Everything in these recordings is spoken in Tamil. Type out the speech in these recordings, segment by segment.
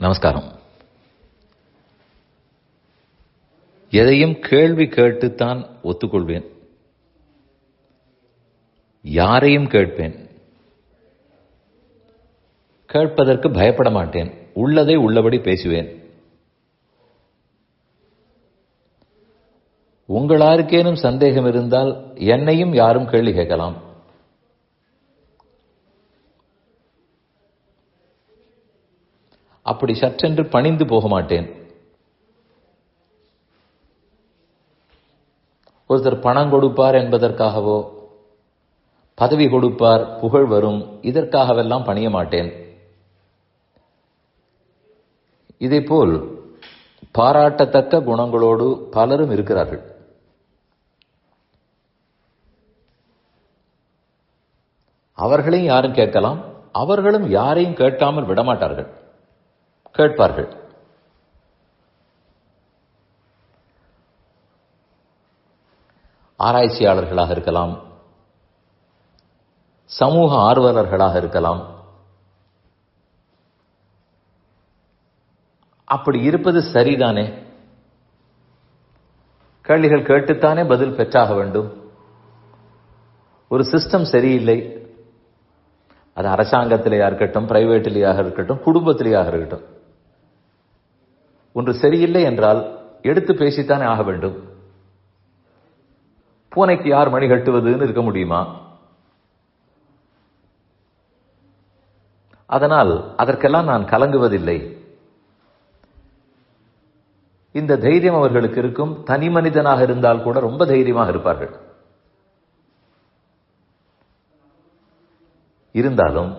நமஸ்காரம். எதையும் கேள்வி கேட்டுத்தான் ஒத்துக்கொள்வேன். யாரையும் கேட்பேன். கேட்பதற்கு பயப்பட மாட்டேன். உள்ளதை உள்ளபடி பேசுவேன். உங்களாருக்கேனும் சந்தேகம் இருந்தால் என்னையும் யாரும் கேள்வி கேட்கலாம். அப்படி சற்றென்று பணிந்து போக மாட்டேன். ஒருத்தர் பணம் கொடுப்பார் என்பதற்காகவோ பதவி கொடுப்பார் புகழ் வரும் இதற்காகவெல்லாம் பணிய மாட்டேன். இதேபோல் பாராட்டத்தக்க குணங்களோடு பலரும் இருக்கிறார்கள். அவர்களையும் யாரும் கேட்கலாம் அவர்களும் யாரையும் கேட்காமல் விடமாட்டார்கள். கேட்பார்கள். ஆராய்ச்சியாளர்களாக இருக்கலாம் சமூக ஆர்வலர்களாக இருக்கலாம் அப்படி இருப்பது சரிதானே? கேள்விகள் கேட்டுத்தானே பதில் பெற்றாக வேண்டும்? ஒரு சிஸ்டம் சரியில்லை. அது அரசாங்கத்திலேயா இருக்கட்டும் பிரைவேட்டிலேயாக இருக்கட்டும் குடும்பத்திலேயாக இருக்கட்டும். ஒன்று சரியில்லை என்றால் எடுத்து பேசித்தானே ஆக வேண்டும். பூனைக்கு யார் மணி கட்டுவதுன்னு இருக்க முடியுமா? அதனால் அதற்கெல்லாம் நான் கலங்குவதில்லை. இந்த தைரியம் அவர்களுக்கு இருக்கும். தனி மனிதனாக இருந்தால் கூட ரொம்ப தைரியமாக இருப்பார்கள். இருந்தாலும்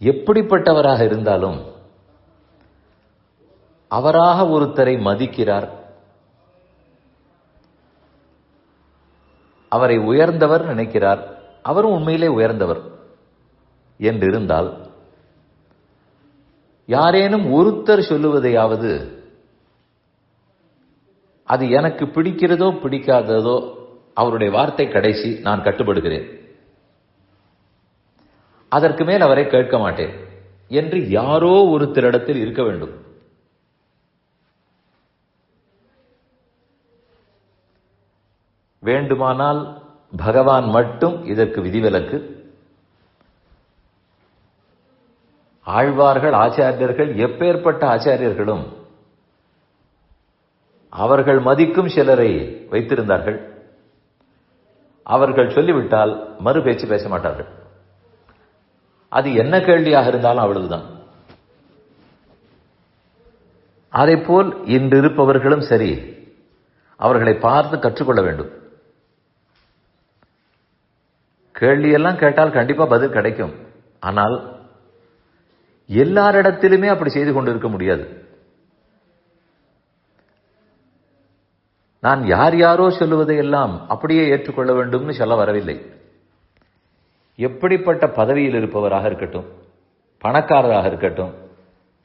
எப்படிப்பட்டவராக இருந்தாலும் அவராக ஒருத்தரை மதிக்கிறார். அவரை உயர்ந்தவர் நினைக்கிறார். அவரும் உண்மையிலே உயர்ந்தவர் என்று இருந்தால் யாரேனும் ஒருத்தர் சொல்லுவதையாவது அது எனக்கு பிடிக்கிறதோ பிடிக்காததோ அவருடைய வார்த்தை கடைசி நான் கட்டுப்படுகிறேன். அதற்கு மேல் அவரை கேட்க மாட்டேன் என்று யாரோ ஒருத்தரிடத்தில் இருக்க வேண்டும். வேண்டுமானால் பகவான் மட்டும் இதற்கு விதிவிலக்கு. ஆழ்வார்கள் ஆச்சாரியர்கள் எப்பேற்பட்ட ஆச்சாரியர்களும் அவர்கள் மதிக்கும் சிலரை வைத்திருந்தார்கள். அவர்கள் சொல்லிவிட்டால் மறு பேச்சு பேச மாட்டார்கள். அது என்ன கேள்வியாக இருந்தாலும் அவ்வளவுதான். அதே போல் இன்று இருப்பவர்களும் சரி அவர்களை பார்த்து கற்றுக்கொள்ள வேண்டும். கேள்வியெல்லாம் கேட்டால் கண்டிப்பா பதில் கிடைக்கும். ஆனால் எல்லாரிடத்திலுமே அப்படி செய்து கொண்டிருக்க முடியாது. நான் யார் யாரோ சொல்லுவதை எல்லாம் அப்படியே ஏற்றுக்கொள்ள வேண்டும்னு சொல்ல வரவில்லை. எப்படிப்பட்ட பதவியில் இருப்பவராக இருக்கட்டும் பணக்காரராக இருக்கட்டும்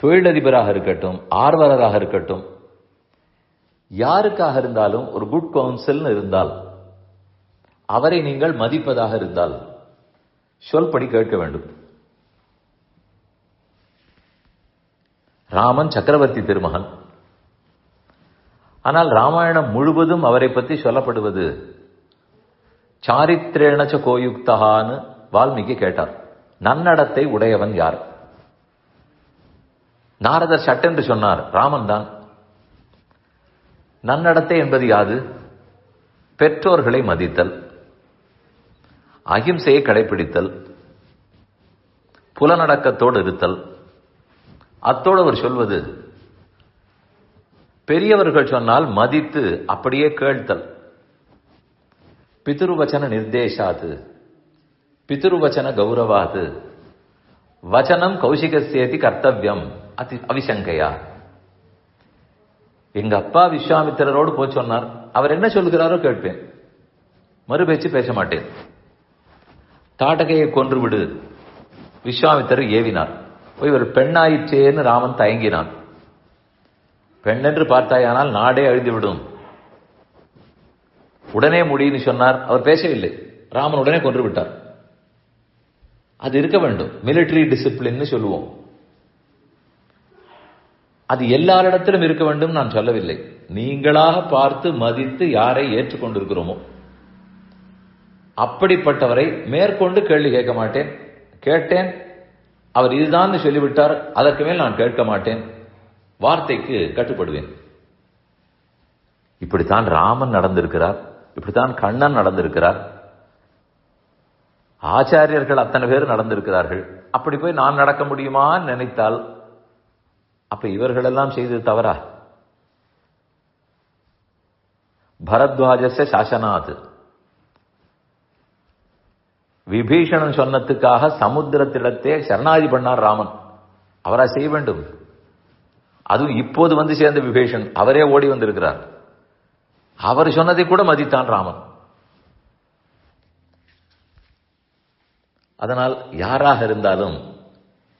தொழிலதிபராக இருக்கட்டும் ஆர்வலராக இருக்கட்டும் யாருக்காக இருந்தாலும் ஒரு குட் கவுன்சில்னு இருந்தால் அவரை நீங்கள் மதிப்பதாக இருந்தால். சொல்படி கேட்க வேண்டும். ராமன் சக்கரவர்த்தி திருமகன். ஆனால் ராமாயணம் முழுவதும் அவரை பற்றி சொல்லப்படுவது சாரித்திரேணச்ச கோயுக்தகான்னு வால்மீகி கேட்டார். நன்னடத்தை உடையவன் யார்? நாரதர் சட்டென்று சொன்னார் ராமன் தான். நன்னடத்தை என்பது யாது? பெற்றோர்களை மதித்தல். அகிம்சையை கடைபிடித்தல் புலநடக்கத்தோடு இருத்தல். அத்தோடு அவர் சொல்வது பெரியவர்கள் சொன்னால் மதித்து அப்படியே கேள்த்தல். பிதுருவச்சன நிர்தேசாது பிதுருவச்சன கௌரவாது வச்சனம் கௌசிகசேதி கர்த்தவியம் அதி அவிசங்கையா. எங்க அப்பா விஸ்வாமித்திரரோடு போய் சொன்னார். அவர் என்ன சொல்கிறாரோ கேட்பேன். மறுபேச்சு பேச மாட்டேன். தாட்டகையை கொன்று விடு ஏவினார். ஏவினார் ஒரு பெண்ணாயிற்றேன்னு ராமன் தயங்கினான். பெண்ணென்று பார்த்தாயானால் நாடே அழிந்துவிடும். உடனே முடியுன்னு சொன்னார். அவர் பேசவில்லை. ராமன் உடனே கொன்று விட்டார் அது இருக்க வேண்டும். மிலிட்டரி டிசிப்ளின்னு சொல்லுவோம். அது எல்லாரிடத்திலும் இருக்க வேண்டும் நான் சொல்லவில்லை. நீங்களாக பார்த்து மதித்து யாரை ஏற்றுக்கொண்டிருக்கிறோமோ. அப்படிப்பட்டவரை மேற்கொண்டு கேள்வி கேட்க மாட்டேன். கேட்டேன். அவர் இதுதான் சொல்லிவிட்டார். அதற்கு மேல் நான் கேட்க மாட்டேன். வார்த்தைக்கு கட்டுப்படுவேன். இப்படித்தான் ராமன் நடந்திருக்கிறார். இப்படித்தான் கண்ணன் நடந்திருக்கிறார். ஆச்சாரியர்கள் அத்தனை பேர் நடந்திருக்கிறார்கள். அப்படி போய் நான் நடக்க முடியுமான்னு நினைத்தால் அப்ப இவர்களெல்லாம் செய்தது தவறா? பரத்வாஜச சாசனாது. விபீஷணன் சொன்னதுக்காக சமுத்திரத்திடத்தே சரணாதி பண்ணார் ராமன். அவரா செய்ய வேண்டும்? அதுவும் இப்போது வந்து சேர்ந்த விபீஷன் அவரே ஓடி வந்திருக்கிறார். அவர் சொன்னதை கூட மதித்தான் ராமன். அதனால் யாராக இருந்தாலும்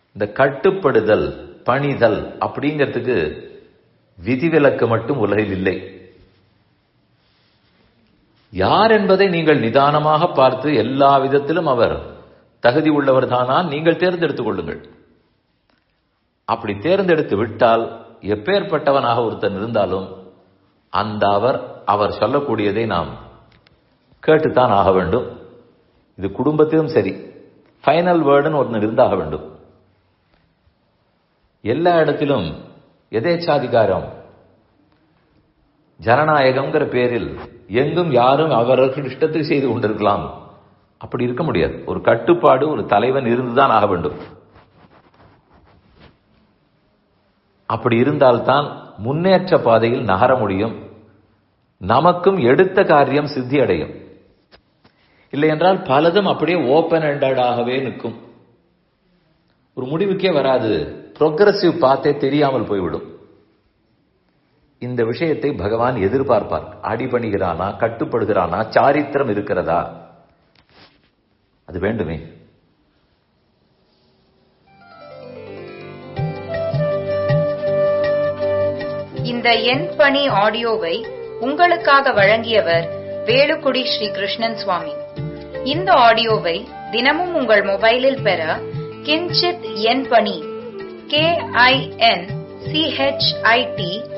இந்த கட்டுப்படுதல் பணிதல் அப்படிங்கிறதுக்கு விதிவிலக்கு மட்டும் உலகில் இல்லை. யார் என்பதை நீங்கள் நிதானமாக பார்த்து எல்லா விதத்திலும் அவர் தகுதி உள்ளவர் தானா நீங்கள் தேர்ந்தெடுத்துக் கொள்ளுங்கள். அப்படி தேர்ந்தெடுத்து விட்டால் எப்பேற்பட்டவனாக ஒருத்தன் இருந்தாலும் அந்த அவர் அவர் சொல்லக்கூடியதை நாம் கேட்டுத்தான் ஆக வேண்டும். இது குடும்பத்திலும் சரி. ஃபைனல் வேர்டுன்னு ஒன்று இருந்தாக வேண்டும். எல்லா இடத்திலும் எதேச்சாதிகாரம் ஜனநாயகம்ங்கிற பேரில் எங்கும் யாரும் அவரவர்கள் இஷ்டத்தை செய்து கொண்டிருக்கலாம். அப்படி இருக்க முடியாது. ஒரு கட்டுப்பாடு ஒரு தலைவன் இருந்துதான் ஆக வேண்டும். அப்படி இருந்தால்தான் முன்னேற்ற பாதையில் நகர முடியும். நமக்கும் எடுத்த காரியம் சித்தி அடையும். இல்லை என்றால் பலதும் அப்படியே ஓப்பன் ஹெண்டடாகவே நிற்கும். ஒரு முடிவுக்கே வராது. ப்ரோக்ரஸிவ் பாத்தே தெரியாமல் போய்விடும். இந்த விஷயத்தை பகவான் எதிர்பார்ப்பார். அடிபணிகிறானா கட்டுப்படுகிறானா சாரித்திரம் இருக்கிறதா? அது வேண்டுமே. இந்த எண் பணி ஆடியோவை உங்களுக்காக வழங்கியவர் வேலுக்குடி ஸ்ரீ கிருஷ்ணன் சுவாமி. இந்த ஆடியோவை தினமும் உங்கள் மொபைலில் பெற கிஞ்சித் எண் பணி கே ஐ என் சிஹெச்ஐடி